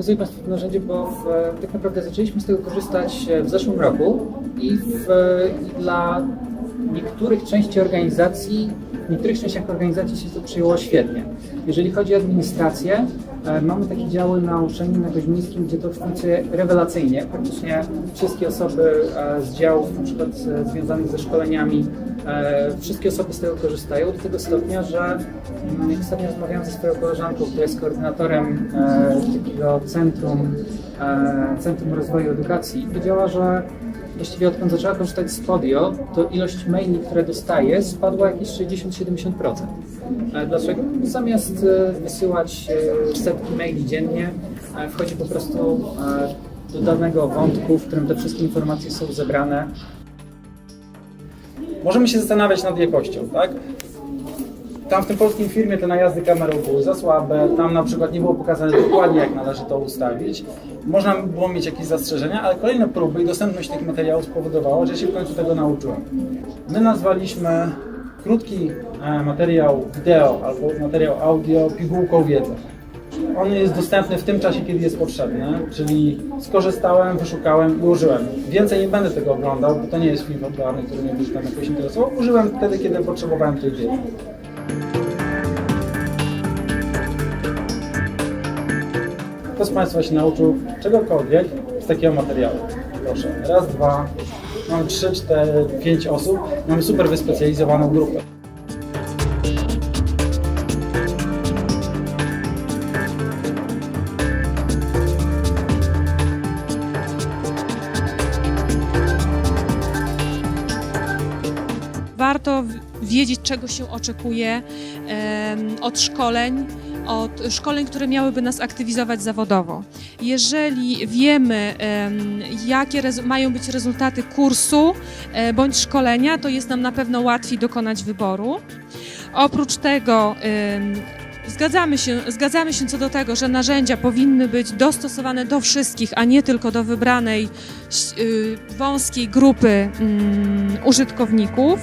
pokazuję Państwu to narzędzie, bo w, tak naprawdę zaczęliśmy z tego korzystać w zeszłym roku i, w, i dla niektórych części organizacji, w niektórych częściach organizacji się to przyjęło świetnie. Jeżeli chodzi o administrację, e, mamy takie działy na uczelni na Koźmińskim, gdzie to funkcjonuje rewelacyjnie. Praktycznie wszystkie osoby e, z działów, na przykład e, związanych ze szkoleniami, e, wszystkie osoby z tego korzystają do tego stopnia, że mm, ostatnio rozmawiałam ze swoją koleżanką, która jest koordynatorem e, takiego centrum, e, Centrum Rozwoju Edukacji i powiedziała, że właściwie odkąd zaczęła korzystać z Podio, to ilość maili, które dostaje, spadła jakieś 60-70%. E, Dlaczego? Zamiast e, wysyłać e, setki maili dziennie, wchodzi po prostu do danego wątku, w którym te wszystkie informacje są zebrane. Możemy się zastanawiać nad jakością, tak? Tam w tym polskim filmie te najazdy kamerą były za słabe, tam na przykład nie było pokazane dokładnie jak należy to ustawić. Można było mieć jakieś zastrzeżenia, ale kolejne próby i dostępność tych materiałów spowodowała, że się w końcu tego nauczyłem. My nazwaliśmy krótki e, materiał wideo albo materiał audio pigułką wiedzy. On jest dostępny w tym czasie, kiedy jest potrzebny, czyli skorzystałem, wyszukałem i użyłem. Więcej nie będę tego oglądał, bo to nie jest film popularny, który mnie gdzieś tam jakoś interesował. Użyłem wtedy, kiedy potrzebowałem tej wiedzy. Kto z Państwa się nauczył czegokolwiek z takiego materiału? Proszę. Raz, dwa, mamy trzy, cztery, pięć osób. Mamy super wyspecjalizowaną grupę. Warto wiedzieć, czego się oczekuje od szkoleń, od szkoleń, które miałyby nas aktywizować zawodowo. Jeżeli wiemy, em, jakie mają być rezultaty kursu e, bądź szkolenia, to jest nam na pewno łatwiej dokonać wyboru. Oprócz tego Zgadzamy się, zgadzamy się co do tego, że narzędzia powinny być dostosowane do wszystkich, a nie tylko do wybranej y, wąskiej grupy mm, użytkowników.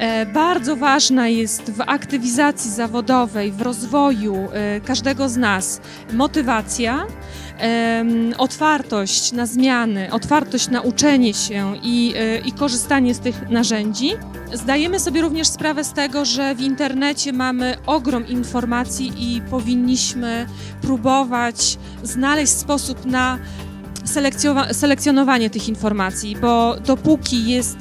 E, Bardzo ważna jest w aktywizacji zawodowej, w rozwoju e, każdego z nas motywacja, otwartość na zmiany, otwartość na uczenie się i, e, i korzystanie z tych narzędzi. Zdajemy sobie również sprawę z tego, że w internecie mamy ogrom informacji i powinniśmy próbować znaleźć sposób na selekcjonowanie tych informacji, bo dopóki jest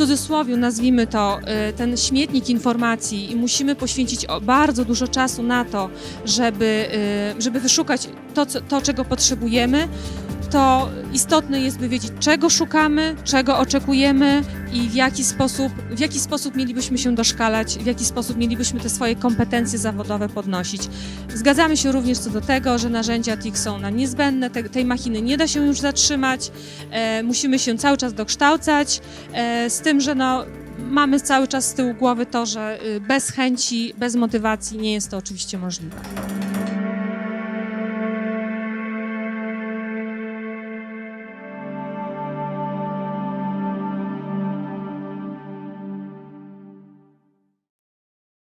cudzysłowie nazwijmy to e, ten śmietnik informacji i musimy poświęcić bardzo dużo czasu na to, żeby, e, żeby wyszukać to, to, czego potrzebujemy, to istotne jest, by wiedzieć, czego szukamy, czego oczekujemy i w jaki sposób, w jaki sposób mielibyśmy się doszkalać, w jaki sposób mielibyśmy te swoje kompetencje zawodowe podnosić. Zgadzamy się również co do tego, że narzędzia TIC są nam niezbędne, te, tej machiny nie da się już zatrzymać, e, musimy się cały czas dokształcać, e, z tym, że no, mamy cały czas z tyłu głowy to, że y, bez chęci, bez motywacji nie jest to oczywiście możliwe.